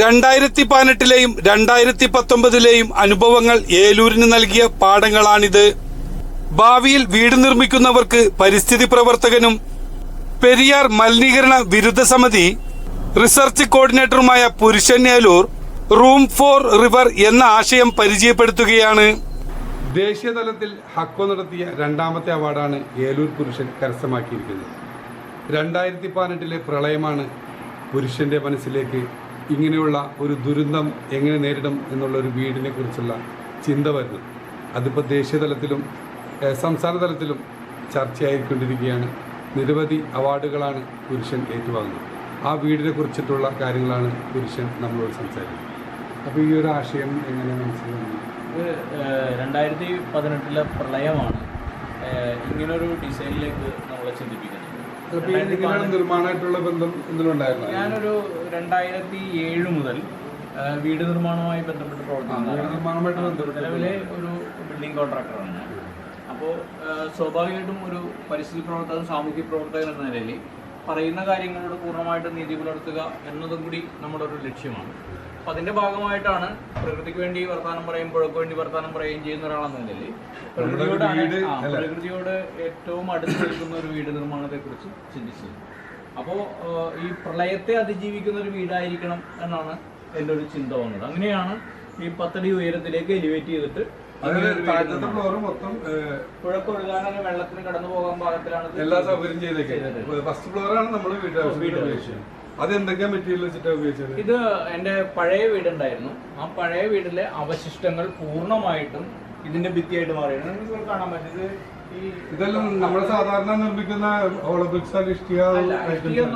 രണ്ടായിരത്തി പതിനെട്ടിലെയും രണ്ടായിരത്തി പത്തൊമ്പതിലെയും അനുഭവങ്ങൾ ഏലൂരിന് നൽകിയ പാഠങ്ങളാണിത്. ഭാവിയിൽ വീട് നിർമ്മിക്കുന്നവർക്ക് പരിസ്ഥിതി പ്രവർത്തകനും പെരിയാർ മലിനീകരണ വിരുദ്ധ സമിതി റിസർച്ച് കോർഡിനേറ്ററുമായ പുരുഷൻ ഏലൂർ റൂം ഫോർ റിവർ എന്ന ആശയം പരിചയപ്പെടുത്തുകയാണ്. ദേശീയ തലത്തിൽ ഹക്കോ നടത്തിയ രണ്ടാമത്തെ അവാർഡാണ് ഏലൂർ പുരുഷൻ കരസ്ഥമാക്കിയിരിക്കുന്നത്. രണ്ടായിരത്തി പതിനെട്ടിലെ പ്രളയമാണ് പുരുഷന്റെ മനസ്സിലേക്ക് ഇങ്ങനെയുള്ള ഒരു ദുരന്തം എങ്ങനെ നേരിടും എന്നുള്ള ഒരു വീടിനെ കുറിച്ചുള്ള ചിന്ത വരുന്നത് അതിപ്പോൾ ദേശീയ തലത്തിലും സംസ്ഥാന തലത്തിലും ചർച്ചയായിക്കൊണ്ടിരിക്കുകയാണ്. നിരവധി അവാർഡുകളാണ് പുരുഷൻ ഏറ്റുവാങ്ങുന്നത്. ആ വീടിനെ കുറിച്ചിട്ടുള്ള കാര്യങ്ങളാണ് പുരുഷൻ നമ്മളോട് സംസാരിക്കുന്നത്. അപ്പോൾ ഈ ഒരു ആശയം എങ്ങനെ മനസ്സിലാക്കുന്നത് രണ്ടായിരത്തി പതിനെട്ടിലെ പ്രളയമാണ്. ഇങ്ങനൊരു ഡിസൈനിലേക്ക് നമ്മളെ ചിന്തിപ്പിക്കുന്നത്. നിർമ്മാണമായിട്ടുള്ള ബന്ധം എന്തെങ്കിലും? ഞാനൊരു രണ്ടായിരത്തി ഏഴ് മുതൽ വീട് നിർമ്മാണവുമായി ബന്ധപ്പെട്ട് പ്രവർത്തിക്കുന്നു നിലവിലെ ഒരു ബിൽഡിംഗ് കോൺട്രാക്ടറാണ് ഞാൻ. അപ്പോൾ സ്വാഭാവികമായിട്ടും ഒരു പരിസ്ഥിതി പ്രവർത്തകൻ സാമൂഹ്യ പ്രവർത്തകൻ എന്ന നിലയിൽ പറയുന്ന കാര്യങ്ങളോട് പൂർണമായിട്ടും നീതി പുലർത്തുക എന്നതും കൂടി നമ്മുടെ ഒരു ലക്ഷ്യമാണ്. അപ്പം അതിന്റെ ഭാഗമായിട്ടാണ് പ്രകൃതിക്ക് വേണ്ടി വർത്താനം പറയും പുഴക്ക് വേണ്ടി വർത്താനം പറയുകയും ചെയ്യുന്ന ഒരാളെന്ന നിലയിൽ പ്രകൃതിയോട് പ്രകൃതിയോട് ഏറ്റവും അടുത്ത് നിൽക്കുന്ന ഒരു വീട് നിർമ്മാണത്തെ കുറിച്ച് ചിന്തിച്ചത് അപ്പോൾ ഈ പ്രളയത്തെ അതിജീവിക്കുന്ന ഒരു വീടായിരിക്കണം എന്നാണ് എന്റെ ഒരു ചിന്ത വന്നത്. അങ്ങനെയാണ് ഈ പത്തടി ഉയരത്തിലേക്ക് എലിവേറ്റ് ചെയ്തിട്ട് പുഴക്കൊഴുകാനും വെള്ളത്തിന് കടന്നു പോകാൻ പാകത്തിലാണ് എല്ലാ സൗകര്യം ഫസ്റ്റ് ഫ്ലോറാണ് നമ്മൾ വീട് വീട് അത് എന്തൊക്കെ മെറ്റീരിയൽ വെച്ചിട്ടാണ് ഉപയോഗിച്ചത്? ഇത് എന്റെ പഴയ വീടുണ്ടായിരുന്നു. ആ പഴയ വീടിലെ അവശിഷ്ടങ്ങൾ പൂർണമായിട്ടും ഇതിന്റെ ഭിത്തിയായിട്ട് മാറിയാണ് നിങ്ങൾക്ക് കാണാൻ പറ്റും. ഇത് ഈ ഇതെല്ലാം നമ്മൾ സാധാരണ നിർമ്മിക്കുന്ന ഹോളോബ്രിക്സ് ഇഷ്ടിക.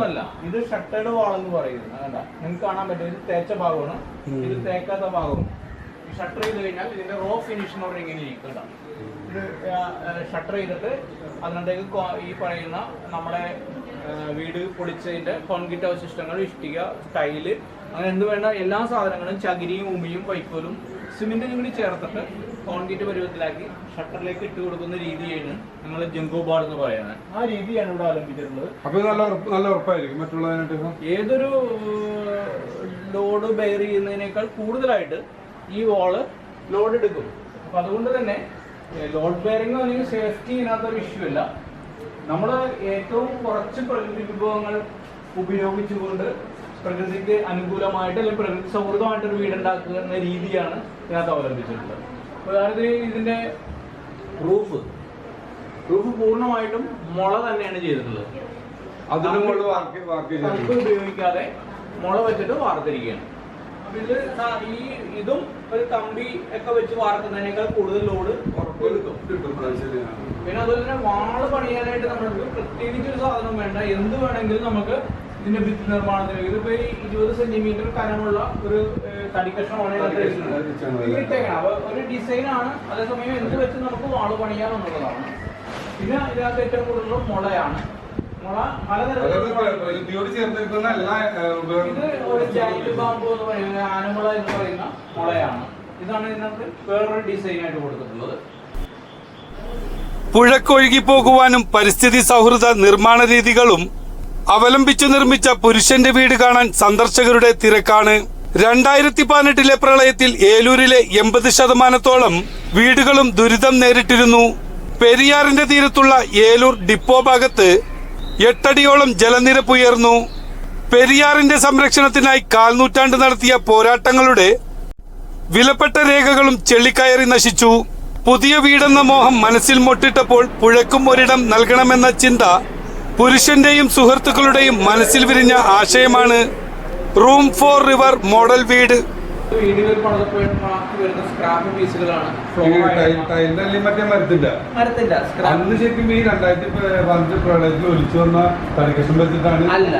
അല്ല ഇത് ഷട്ടേഡ് വാൾ എന്ന് പറയുന്നത്. അതല്ല നിങ്ങൾക്ക് കാണാൻ പറ്റും. ഇത് തേച്ച ഭാഗമാണ്. ഇത് തേക്കാത്ത ഭാഗവും. ഷട്ടർ ചെയ്ത് കഴിഞ്ഞാൽ ഇതിന്റെ റോ ഫിനിഷ് എന്ന് പറഞ്ഞാൽ ഇങ്ങനെ ഇരിക്കണ്ട ഇത് ഷട്ടർ ചെയ്തിട്ട് അതിനകത്തേക്ക് ഈ പറയുന്ന നമ്മുടെ വീട് പൊളിച്ചതിന്റെ കോൺക്രീറ്റ് അവശിഷ്ടങ്ങൾ ഇഷ്ടിക ടൈൽ അങ്ങനെ എന്ത് വേണ്ട എല്ലാ സാധനങ്ങളും ചകിരിയും ഉമിയും വൈക്കോലും സിമെന്റും കൂടി ചേർത്തിട്ട് കോൺക്രീറ്റ് പരുവത്തിലാക്കി ഷട്ടറിലേക്ക് ഇട്ട് കൊടുക്കുന്ന രീതിയാണ് നമ്മൾ ജംഗോബാൾ എന്ന് പറയുന്നത്. ആ രീതിയാണ് ഇവിടെ ആലംബിച്ചിട്ടുള്ളത് അപ്പൊ നല്ല നല്ല ഉറപ്പായിരിക്കും മറ്റുള്ളതിനായിട്ട് ഏതൊരു ലോഡ് ബെയർ ചെയ്യുന്നതിനേക്കാൾ കൂടുതലായിട്ട് ഈ വാൾ ലോഡ് എടുക്കും. അപ്പൊ അതുകൊണ്ട് തന്നെ ലോഡ് ബെയറിംഗ് അല്ലെങ്കിൽ സേഫ്റ്റി ഇതിനകത്തൊരു ഇഷ്യൂ അല്ല. നമ്മൾ ഏറ്റവും കുറച്ച് പ്രകൃതി വിഭവങ്ങൾ ഉപയോഗിച്ചുകൊണ്ട് പ്രകൃതിക്ക് അനുകൂലമായിട്ട് അല്ലെങ്കിൽ പ്രകൃതി സൗഹൃദമായിട്ട് ഒരു വീടുണ്ടാക്കുക എന്ന രീതിയാണ് ഇതിനകത്ത് അവലംബിച്ചിട്ടുള്ളത്. ഉദാഹരണത്തിന് ഇതിന്റെ റൂഫ് റൂഫ് പൂർണമായിട്ടും മുള തന്നെയാണ് ചെയ്തിട്ടുള്ളത്. ചെയ്തിട്ടുണ്ട് ഉപയോഗിക്കാതെ മുള വെച്ചിട്ട് വാർത്തിരിക്കുകയാണ്. അപ്പൊ ഇത് ഈ ഇതും ഒരു കമ്പി ഒക്കെ വെച്ച് വാർക്കുന്നതിനേക്കാൾ കൂടുതൽ ലോഡ് പിന്നെ അതുപോലെ തന്നെ വാൾ പണിയാനായിട്ട് നമ്മൾക്ക് പ്രത്യേകിച്ച് ഒരു സാധനം വേണ്ട. എന്ത് വേണമെങ്കിലും നമുക്ക് ഇതിന്റെ ഭിത്തി നിർമ്മാണത്തിന് ഇതിപ്പോ ഈ ഇരുപത് സെന്റിമീറ്റർ കനമുള്ള ഒരു തടിക്കഷ്ണമാണ് ഇതിനകത്ത് ഇട്ടേക്കണം. അപ്പൊ ഒരു ഡിസൈൻ ആണ്. അതേസമയം എന്ത് വെച്ച് നമുക്ക് വാൾ പണിയാം എന്നുള്ളതാണ് പിന്നെ ഇതിനകത്ത് ഏറ്റവും കൂടുതലുള്ള മുളയാണ്. പ്രകൃതിയോട് ചേർത്തിരിക്കുന്ന എല്ലാ എന്ന് പറയുന്ന ആനമുള എന്ന് പറയുന്ന മുളയാണ്. ഇതാണ് ഇതിനകത്ത് വേറൊരു ഡിസൈൻ ആയിട്ട് കൊടുത്തിട്ടുള്ളത്. പുഴക്കൊഴുകി പോകുവാനും പരിസ്ഥിതി സൗഹൃദ നിർമ്മാണ രീതികളും അവലംബിച്ചു നിർമ്മിച്ച പുരുഷന്റെ വീട് കാണാൻ സന്ദർശകരുടെ തിരക്കാണ്. രണ്ടായിരത്തി പതിനെട്ടിലെ പ്രളയത്തിൽ ഏലൂരിലെ എൺപത് ശതമാനത്തോളം വീടുകളും ദുരിതം നേരിട്ടിരുന്നു. പെരിയാറിന്റെ തീരത്തുള്ള ഏലൂർ ഡിപ്പോ ഭാഗത്ത് എട്ടടിയോളം ജലനിരപ്പ് ഉയർന്നു. പെരിയാറിന്റെ സംരക്ഷണത്തിനായി കാൽനൂറ്റാണ്ട് നടത്തിയ പോരാട്ടങ്ങളുടെ വിലപ്പെട്ട രേഖകളും ചെള്ളിക്കയറി നശിച്ചു. പുതിയ വീടെന്ന മോഹം മനസ്സിൽ മൊട്ടിട്ടപ്പോൾ പുഴക്കും ഒരിടം നൽകണമെന്ന ചിന്ത പുരുഷന്റെയും സുഹൃത്തുക്കളുടെയും മനസ്സിൽ വിരിഞ്ഞ ആശയമാണ്. റൂം ഫോർ റിവർ മോഡൽ വീട്. വരുന്ന സ്ക്രാപ്പ് പീസുകളാണ് മറ്റേ മരത്തിന്റെ മരത്തില്ല സ്ക്രാപ്പ് അന്ന് ശരിക്കും ഈ രണ്ടായിരത്തി പതിനഞ്ച് പ്രളയത്തിൽ ഒലിച്ചു വന്ന തടിക്കഷം വെച്ചിട്ടാണ്. അല്ല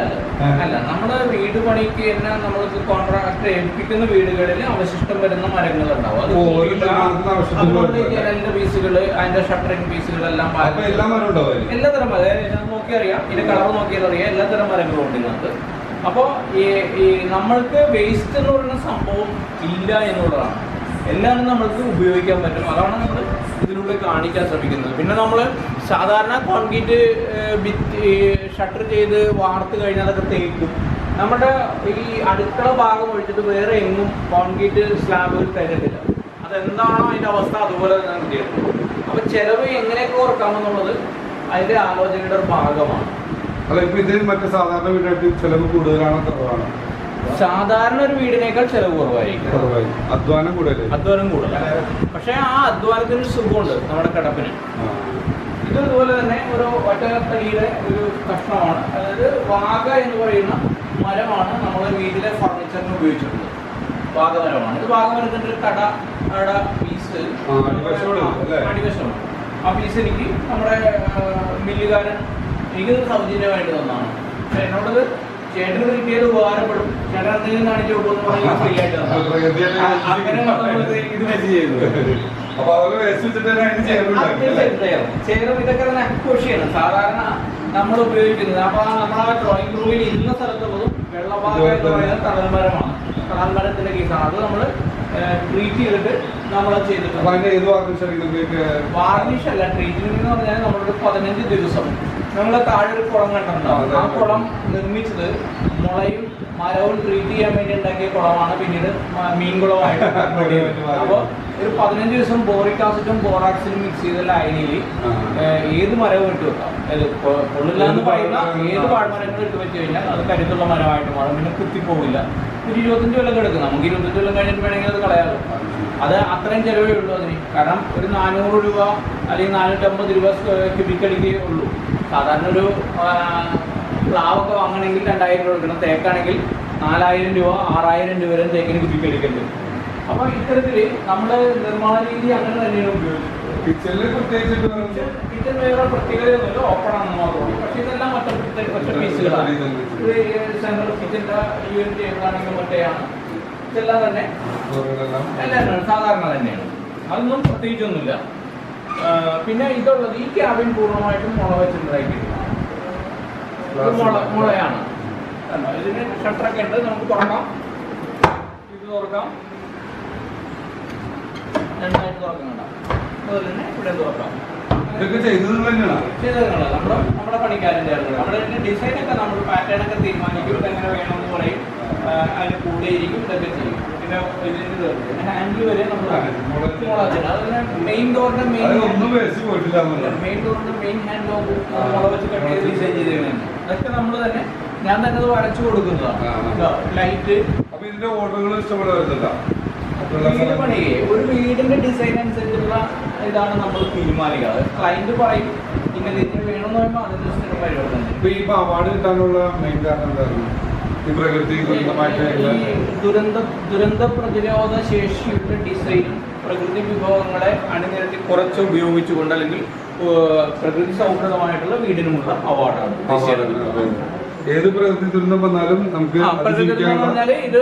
അല്ല. നമ്മുടെ വീട് പണിക്ക് തന്നെ നമ്മൾക്ക് കോൺട്രാക്ട് ഏൽപ്പിക്കുന്ന വീടുകളിൽ അവശിഷ്ടം വരുന്ന മരങ്ങൾ ഉണ്ടാവും. ജനലിന്റെ പീസുകൾ അതിന്റെ ഷട്ടറിംഗ് പീസുകളെല്ലാം എല്ലാ തരം മരം. നോക്കിയറിയാം. ഇതിന്റെ കളർ നോക്കിയാൽ അറിയാം എല്ലാത്തരം മരങ്ങളും ഉണ്ട് ഇതിനകത്ത്. അപ്പോൾ നമ്മൾക്ക് വേസ്റ്റ് എന്ന് പറയുന്ന സംഭവം ഇല്ല എന്നുള്ളതാണ്. എല്ലാം നമ്മൾക്ക് ഉപയോഗിക്കാൻ പറ്റും. അതാണ് നമ്മൾ ഇതിലൂടെ കാണിക്കാൻ ശ്രമിക്കുന്നത്. പിന്നെ നമ്മൾ സാധാരണ കോൺക്രീറ്റ് ഷട്ടർ ചെയ്ത് വാർത്ത് കഴിഞ്ഞാൽ അതൊക്കെ തേക്കും. നമ്മുടെ ഈ അടുക്കള ഭാഗം ഒഴിച്ചിട്ട് വേറെ എങ്ങും കോൺക്രീറ്റ് സ്ലാബ് തരുന്നില്ല അതെന്താണോ അതിന്റെ അവസ്ഥ അതുപോലെ തന്നെ ചെയ്യും അപ്പോൾ ചിലവ് എങ്ങനെയൊക്കെ ഓർക്കാമെന്നുള്ളത് അതിന്റെ ആലോചനയുടെ ഒരു ഭാഗമാണ്. അല്ല ഇപ്പൊ ഇത് മറ്റേ സാധാരണ വീടായിട്ട് ചെലവ് കൂടുതലാണോ കുറവാണോ? സാധാരണ ഒരു വീടിനേക്കാൾ ചെലവ് കുറവായിരിക്കും. കുറവായി അധ്വാനം കൂടുതൽ അധ്വാനം കൂടുതലാണ് പക്ഷെ ആ അധ്വാനത്തിന് ഒരു സുഖമുണ്ട് നമ്മുടെ കിടപ്പിന്. ഇത് ഇതുപോലെ തന്നെ ഒരു ഒറ്റത്തടിയുടെ ഒരു കഷ്ണമാണ്. അതായത് വാഗ എന്ന് പറയുന്ന മരമാണ് നമ്മുടെ വീട്ടിലെ ഫർണിച്ചറിന് ഉപയോഗിച്ചിട്ടുള്ളത്. വാഗമരമാണ്. ഇത് വാഗമരത്തിന്റെ ഒരു കട കട പീസ്? അടിവശമാണ് ആ പീസ് എനിക്ക് നമ്മുടെ മില്ലുകാരൻ എനിക്കിത് സൗജന്യമായിട്ട് തന്നാണ്. പക്ഷെ എന്നോടത് ചേട്ടന് കിട്ടിയത് ഉപകാരപ്പെടും. ചേട്ടൻ എന്തെങ്കിലും കാണിച്ചു കൊടുക്കുമെന്ന് പറഞ്ഞാൽ ഫ്രീ ആയിട്ട് അങ്ങനെ ഇത് അപ്പൊ ചേരും ഇതൊക്കെ തന്നെ അക്വഷിയാണ് സാധാരണ നമ്മൾ ഉപയോഗിക്കുന്നത് അപ്പൊ നമ്മളാ ഡ്രോയിങ് റൂമിൽ ഇന്ന സ്ഥലത്തുള്ളതും വെള്ളഭാഗം എന്ന് പറയുന്നത് തടൽമരമാണ് തടൽമരത്തിന്റെ കേസാണ് അത് നമ്മൾ ട്രീറ്റ് ചെയ്തിട്ട് നമ്മൾ ചെയ്തിട്ടുണ്ട്. വാർണിഷ് അല്ല. ട്രീറ്റ്മെന്റ് എന്ന് പറഞ്ഞാൽ നമ്മളൊരു പതിനഞ്ച് ദിവസം. നമ്മളെ താഴെ ഒരു കുളം കണ്ടിട്ടുണ്ടാവും ആ കുളം നിർമ്മിച്ചത് മുളയും മരവും ട്രീറ്റ് ചെയ്യാൻ വേണ്ടി ഉണ്ടാക്കിയ കുളമാണ്. പിന്നീട് മീൻകുളമായിട്ട് മീൻ കുളമായിട്ട് convert അപ്പോൾ ഒരു പതിനഞ്ച് ദിവസം ബോറിക് ആസിഡും ബോറാക്സിനും മിക്സ് ചെയ്ത ലൈനിൽ ഏത് മരവും ഇട്ട് വെക്കാം. കൊള്ളില്ല എന്ന് പറയുന്ന ഏത് പാഴ്മരങ്ങളും ഇട്ട് വെച്ച് കഴിഞ്ഞാൽ അത് കരുത്തുള്ള മരമായിട്ട് മാറും. പിന്നെ കുത്തിപ്പോവില്ല ഒരു ഇരുപത്തഞ്ച് കൊല്ലം കിടക്കും നമുക്ക് ഇരുപത്തഞ്ച് കൊല്ലം കഴിഞ്ഞിട്ട് വേണമെങ്കിൽ അത് കളയാമല്ലോ അത് അത്രയും ചിലവേ ഉള്ളൂ അതിന്. കാരണം ഒരു നാനൂറ് രൂപ അല്ലെങ്കിൽ നാനൂറ്റമ്പത് രൂപ ക്യൂബിക് അടിക്കേ ഉള്ളൂ. സാധാരണ ഒരു പ്ലാവൊക്കെ വാങ്ങണമെങ്കിൽ രണ്ടായിരം രൂപ കൊടുക്കണം. തേക്കാണെങ്കിൽ നാലായിരം രൂപ ആറായിരം രൂപ വരെ തേക്കിന് വരും അപ്പോൾ ഇത്തരത്തിൽ നമ്മുടെ നിർമ്മാണ രീതി അങ്ങനെ തന്നെയാണ് ഉപയോഗിക്കുന്നത്. കിച്ചണിൽ പ്രത്യേകിച്ചിട്ട് കിച്ചൺ വേറെ പ്രത്യേകതയൊന്നുമില്ല ഓപ്പൺ ആണെന്ന് മാത്രമേ പക്ഷെ ഇതെല്ലാം മറ്റേ ഒറ്റ പീസുകളാണ് ഇത് സെൻട്രൽ കിച്ചന്റെ യൂണിറ്റ് ഏതാണെങ്കിലും മറ്റേയാണ്. ഇതെല്ലാം തന്നെ എല്ലാം സാധാരണ തന്നെയാണ്. അതൊന്നും പ്രത്യേകിച്ചൊന്നുമില്ല. പിന്നെ ഇതുള്ളത് ഈ ക്യാബിൻ പൂർണമായിട്ടും മുള വെച്ചിട്ടുണ്ടാക്കിയിട്ടില്ല ഇത് മുള മുളയാണ്? ഇതിന് ഷട്ടറൊക്കെ ഉണ്ട്. നമുക്ക് തുറക്കാം. ഇത് തുറക്കാം. രണ്ടായിട്ട് തുറക്കാം? അതുപോലെ തന്നെ ഇവിടെ തുറക്കാം. ഇതൊക്കെ ചെയ്തത് ചെയ്തതാണ് നമ്മുടെ നമ്മുടെ പണിക്കാരന്റെ ആണ് നമ്മുടെ ഡിസൈൻ ഒക്കെ നമ്മൾ പാറ്റേൺ ഒക്കെ തീരുമാനിക്കും. ഇതെങ്ങനെ വേണമെന്ന് പറയും. അതിന് കൂടെ ഇരിക്കും. ഇതൊക്കെ ചെയ്യും. പിന്നെ ഇതിന് ഹാൻഡിൽ വരെ. നമ്മൾ അതിന് മെയിൻ ഡോറിന്റെ മെയിൻ ഒന്നും വേസ്റ്റ് പോയിട്ടില്ല മെയിൻ ഡോറിന്റെ മെയിൻ ഹാൻഡ് ലോക്ക് മുള വെച്ച് കട്ട് ചെയ്ത് ഡിസൈൻ ചെയ്തേക്കുന്നത് അതൊക്കെ നമ്മൾ തന്നെ ഞാൻ തന്നെ അത് വരച്ചു കൊടുക്കുന്നതാണ് ലൈറ്റ് അപ്പൊ ഇതിന്റെ ഓർഡറുകൾ സ്ഥലങ്ങളിൽ- ഒരു വീടിന്റെ ഡിസൈൻ അനുസരിച്ചുള്ള ഇതാണ് നമ്മൾ തീരുമാനിക്കുക. ക്ലൈന്റ് പറയും ഇങ്ങനെ വേണമെന്ന് പറയുമ്പോൾ അതിന്റെ പരിവർത്തനം ചെയ്യും. ഇപ്പൊ ഈ അവാർഡ് കിട്ടാനുള്ള മെയിൻ കാരണം എന്തായിരുന്നു? ഈ പ്രകൃതി ദുരന്തമായിട്ട് ഈ ദുരന്ത ദുരന്ത പ്രതിരോധ ശേഷിയുടെ ഡിസൈനും പ്രകൃതി വിഭവങ്ങളെ അണിനിരത്തി കുറച്ച് ഉപയോഗിച്ചുകൊണ്ട് അല്ലെങ്കിൽ പ്രകൃതി സൗഹൃദമായിട്ടുള്ള വീടിനുമുള്ള അവാർഡാണ്. ഏത് പ്രകൃതി ദുരന്തം വന്നാലും നമുക്ക് പറഞ്ഞാൽ ഇത്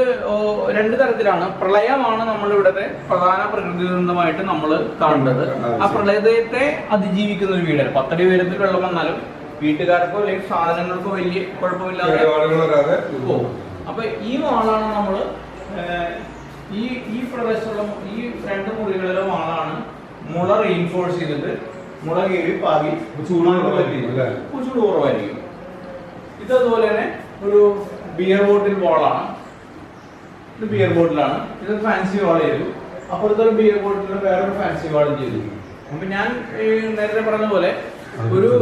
രണ്ട് തരത്തിലാണ്. പ്രളയമാണ് നമ്മൾ ഇവിടത്തെ പ്രധാന പ്രകൃതി ദുരന്തമായിട്ട് നമ്മൾ കാണുന്നത്. ആ. പ്രളയത്തെ അതിജീവിക്കുന്ന ഒരു വീടാണ്. പത്തടി ഉയരത്തിൽ വെള്ളം വന്നാലും വീട്ടുകാർക്കോ അല്ലെങ്കിൽ സാധനങ്ങൾക്കോ വലിയ കുഴപ്പമില്ലാതെ പോകും. അപ്പൊ ഈ വാളാണ് നമ്മൾ ഈ ഈ പ്രദേശത്തുള്ള ഈ രണ്ട് മുറികളിലെ വാളാണ് മുള റീൻഫോഴ്സ് ചെയ്തിട്ട് മുള കീഴി പാകി ചൂട് കുറവായിരിക്കും, ഇതതുപോലെ തന്നെ ഒരു ബിയർ ബോട്ടിൽ വാളാണ് ഇത് ബിയർ ബോട്ടിലാണ് ഇത് ഫാൻസി വാൾ ചെയ്തു. അപ്പുറത്തെ ഒരു ബിയർ ബോട്ടിൽ വേറൊരു ഫാൻസി വാളും ചെയ്തു. അപ്പൊ ഞാൻ നേരത്തെ പറഞ്ഞ പോലെ ഒരു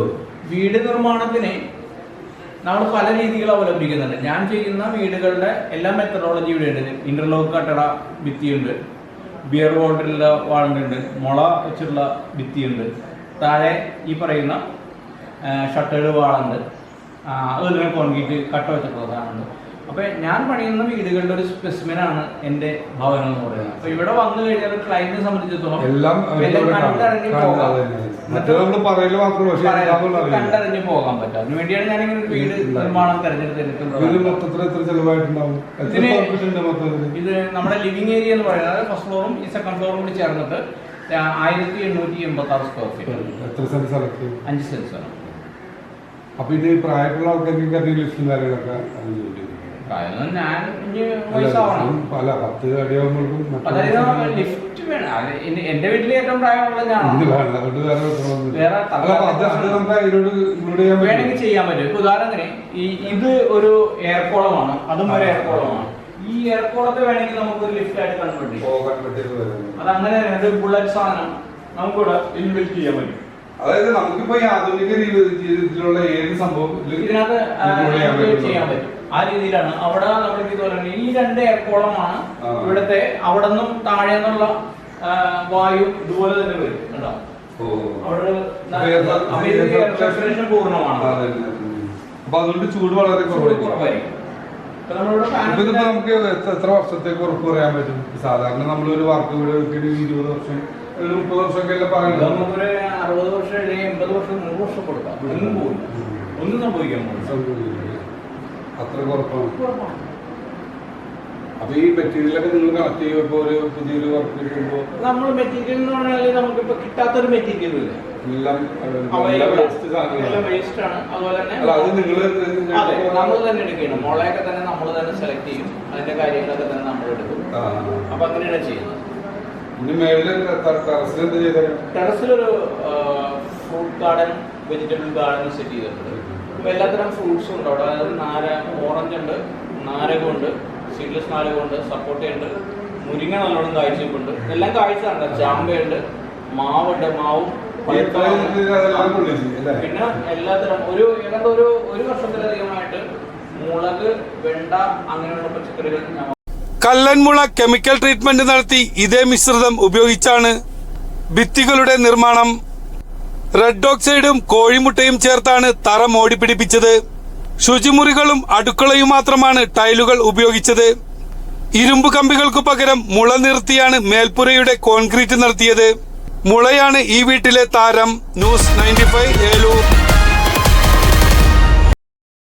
വീട് നിർമ്മാണത്തിന് നമ്മൾ പല രീതികൾ അവലംബിക്കുന്നുണ്ട്. ഞാൻ ചെയ്യുന്ന വീടുകളുടെ എല്ലാ മെത്തഡോളജി ഇവിടെ ഉണ്ട്. ഇന്റർലോക്ക് കട്ടട ഭിത്തിയുണ്ട്. ബിയർ ബോട്ടിലുള്ള വാളുണ്ട് മുള വെച്ചുള്ള ഭിത്തിയുണ്ട്. താഴെ ഈ പറയുന്ന ഷട്ടേഡ് വാളുണ്ട്. അതുപോലെ കോൺക്രീറ്റ് കട്ട വെച്ചിട്ടുള്ള സാധനമുണ്ട് അപ്പൊ ഞാൻ പണിയുന്ന വീടുകളുടെ ഒരു സ്പെസിമെൻ ആണ് എന്റെ ഭവനം എന്ന് പറയുന്നത്. അപ്പൊ ഇവിടെ വന്നു കഴിഞ്ഞാൽ ക്ലൈന്റിനെ സംബന്ധിച്ചിടത്തോളം എല്ലാം. കണ്ടറിഞ്ഞ് പോകാം. പോകാൻ പറ്റും. അതിനുവേണ്ടിയാണ് ഞാനിങ്ങനെ ഞാൻ ഇങ്ങനെ വീട് നിർമ്മാണം തെരഞ്ഞെടുത്തിരിക്കുന്നത് ഇത് നമ്മുടെ ലിവിംഗ് ഏരിയ എന്ന് പറയുന്നത് ഫസ്റ്റ് ഫ്ലോറും ഈ സെക്കൻഡ് ഫ്ലോറും കൂടി ചേർന്നിട്ട് ആയിരത്തി എണ്ണൂറ്റി എൺപത്തി ആറ് സ്ക്വയർ ഫീറ്റ് അഞ്ച് സെൻസ് അപ്പൊ ഇത് പ്രായമുള്ള ആൾക്കാർക്ക് ലിസ്റ്റും കാര്യങ്ങളൊക്കെ. പത്ത് അടിയാകുമ്പോഴേക്കും ലിഫ്റ്റ് വേണം. എന്റെ വീട്ടിൽ ഏറ്റവും പ്രായമുള്ള ഞാനാണ്. വേണമെങ്കിൽ ചെയ്യാൻ പറ്റും. ഇപ്പൊ ഉദാഹരണത്തിന് ഈ ഇത് ഒരു എയർപോളമാണ് അതും ഒരു എയർപോളമാണ് ഈ എയർപോളത്തെ വേണമെങ്കിൽ നമുക്ക് ഒരു ലിഫ്റ്റ് ആയിട്ട് കൺവേർട്ട് അത് അങ്ങനെ രണ്ട് ബുള്ളറ്റ് സാധനം നമുക്കിവിടെ ഇൻവെസ്റ്റ് ചെയ്യാൻ പറ്റും. അതായത് നമുക്കിപ്പോ ഈ ആധുനിക രീതിയിലുള്ള ഏത് സംഭവം ഇതിനകത്ത് ചെയ്യാൻ പറ്റും. ആ രീതിയിലാണ്. അവിടെ ഇതുപോലെ തന്നെ ഈ രണ്ട് എയർകോളമാണ് ആ. ഇവിടുത്തെ അവിടെ നിന്നും താഴെ നിന്നുള്ള വായു ഇതുപോലെ തന്നെ വരും. കേട്ടോ. അവിടെ ഒരു ഇത് പൂർണമാണ്. അപ്പൊ അതുകൊണ്ട് ചൂട് വളരെ കുറവായിരിക്കും. ഇതിപ്പോ നമുക്ക് എത്ര വർഷത്തേക്ക് ഉറപ്പ് പറയാൻ പറ്റും? സാധാരണ നമ്മളൊരു വർക്ക് ഇവിടെ വെക്കിട്ട് ഇരുപത് വർഷം ഒരു മുപ്പത് വർഷമൊക്കെ അല്ലേ ഇത് പറയുന്നത് നമുക്കൊരു അറുപത് വർഷം എഴുതി എൺപത് വർഷം നൂറ് വർഷം കൊടുക്കാം. ഒന്നും പോകില്ല ഒന്നും സംഭവിക്കാൻ പോകില്ല അത്ര കുറപ്പാണ് അപ്പൊ ഈ മെറ്റീരിയലൊക്കെ നിങ്ങൾ കളക്ട് ചെയ്യുമ്പോ ഒരു പുതിയൊരു വർക്ക് കിട്ടുമ്പോ നമ്മൾ മെറ്റീരിയൽ എന്ന് പറഞ്ഞാൽ നമുക്കിപ്പോ കിട്ടാത്തൊരു മെറ്റീരിയൽ ഇല്ല? എല്ലാം. വേസ്റ്റ് ആണ്. അതുപോലെ തന്നെ അത് നിങ്ങൾ അതെ നമ്മൾ തന്നെ എടുക്കണം. മുളയൊക്കെ തന്നെ നമ്മൾ തന്നെ സെലക്ട് ചെയ്യും. അതിന്റെ കാര്യങ്ങളൊക്കെ തന്നെ നമ്മൾ എടുക്കും. അപ്പൊ അങ്ങനെയാണ് ചെയ്യുന്നത്. ടെറസിലൊരു fruit garden vegetable garden set ചെയ്തിട്ടുണ്ട്. എല്ലാത്തരം ഫ്രൂട്ട്സും ഉണ്ട്. അവിടെ അതായത് നാര ഓറഞ്ച് ഉണ്ട് നാരകമുണ്ട് സീഡ്ലെസ് നാരകമുണ്ട് സപ്പോട്ടയുണ്ട് മുരിങ്ങ നല്ലോണം കാഴ്ചയുണ്ട് എല്ലാം കാഴ്ചയുണ്ട് ചാമ്പയുണ്ട് മാവുണ്ട് മാവും പിന്നെ എല്ലാത്തരം ഒരു ഏതാണ്ട് ഒരു ഒരു വർഷത്തിലധികമായിട്ട് മുളക് വെണ്ട അങ്ങനെയുള്ള പച്ചക്കറികൾ കല്ലൻമുള കെമിക്കൽ ട്രീറ്റ്മെന്റ് നടത്തി ഇതേ മിശ്രിതം ഉപയോഗിച്ചാണ് ഭിത്തികളുടെ നിർമ്മാണം റെഡ് ഓക്സൈഡും കോഴിമുട്ടയും ചേർത്താണ് തറ മോടി പിടിപ്പിച്ചത്. ശുചിമുറികളും അടുക്കളയും മാത്രമാണ് ടൈലുകൾ ഉപയോഗിച്ചത്. ഇരുമ്പ് കമ്പികൾക്കു പകരം മുള നിർത്തിയാണ് മേൽപ്പുരയുടെ കോൺക്രീറ്റ് നടത്തിയത്. മുളയാണ് ഈ വീട്ടിലെ താരം. News ninety five Eloor.